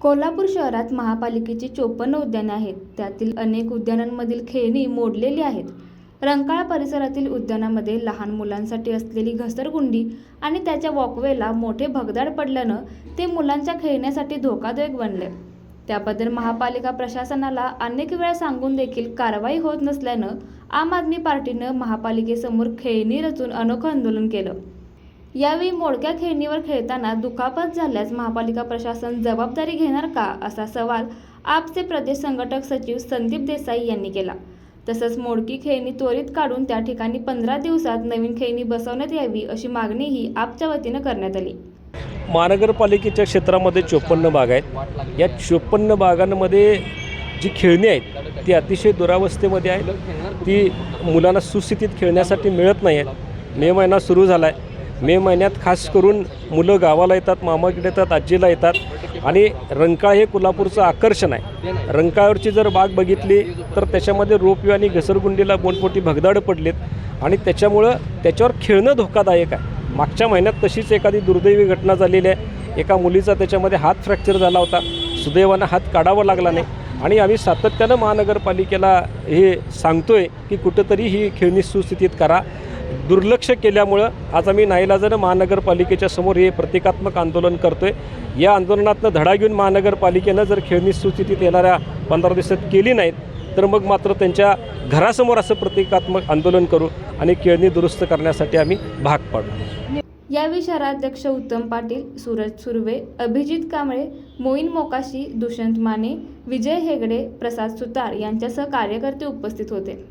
कोल्हापूर शहरात महापालिकेची चोपन्न उद्याने आहेत. त्यातील अनेक उद्यानांमधील खेळणी मोडलेली आहेत. रंकाळा परिसरातील उद्यानामध्ये लहान मुलांसाठी असलेली घसरगुंडी आणि त्याच्या वॉकवेला मोठे भगदाड पडल्यानं ते मुलांच्या खेळण्यासाठी धोकादायक बनले. त्याबद्दल महापालिका प्रशासनाला अनेक वेळा सांगून देखील कारवाई होत नसल्यानं आम आदमी पार्टीनं महापालिकेसमोर खेळणी रचून अनोखं आंदोलन केलं. यावेळी मोडक्या खेळणीवर खेळताना दुखापत झाल्यास महापालिका प्रशासन जबाबदारी घेणार का असा सवाल आपचे प्रदेश संघटक सचिव संदीप देसाई यांनी केला. तसंच मोडकी खेळणी त्वरित काढून त्या ठिकाणी पंधरा दिवसात नवीन खेळणी बसवण्यात यावी अशी मागणीही आपच्या वतीनं करण्यात आली. महानगरपालिकेच्या क्षेत्रामध्ये चोपन्न बाग आहेत. या चोपन्न बागांमध्ये जी खेळणी आहेत ती अतिशय दुरावस्थेमध्ये आहेत. ती मुलांना सुस्थितीत खेळण्यासाठी मिळत नाही आहेत मे महिना सुरू झाला आहे मे महिन्यात खास करून मुलं गावाला येतात मामाकडे येतात आजीला येतात. आणि रंकाळ हे कोल्हापूरचं आकर्षण आहे. रंकाळवरची जर बाग बघितली तर त्याच्यामध्ये रोपवे आणि घसरगुंडीला मोठमोठी भगदाडं पडलीत. आणि त्याच्यामुळं त्याच्यावर खेळणं धोकादायक आहे. मागच्या महिन्यात तशीच एखादी दुर्दैवी घटना झालेली आहे. एका मुलीचा त्याच्यामध्ये हात फ्रॅक्चर झाला होता. सुदैवानं हात काढावा लागला नाही. आणि आम्ही सातत्यानं महानगरपालिकेला हे सांगतोय की कुठंतरी ही खेळणी सुस्थितीत करा. दुर्लक्ष केल्यामुळं आज आम्ही नाईलाजानं महानगरपालिकेच्या समोर हे प्रतिकात्मक आंदोलन करतोय. या आंदोलनातनं धडा घेऊन महानगरपालिकेनं जर खेळणी सुस्थितीत येणाऱ्या पंधरा दिवसात केली नाहीत तर मग मात्र त्यांच्या घरासमोर असं प्रतिकात्मक आंदोलन करू आणि खेळणी दुरुस्त करण्यासाठी आम्ही भाग पाडू. यावेळी शहराध्यक्ष उत्तम पाटील सूरज सुर्वे अभिजित कांबळे मोईन मोकाशी दुष्यंत माने विजय हेगडे प्रसाद सुतार यांच्यासह कार्यकर्ते उपस्थित होते.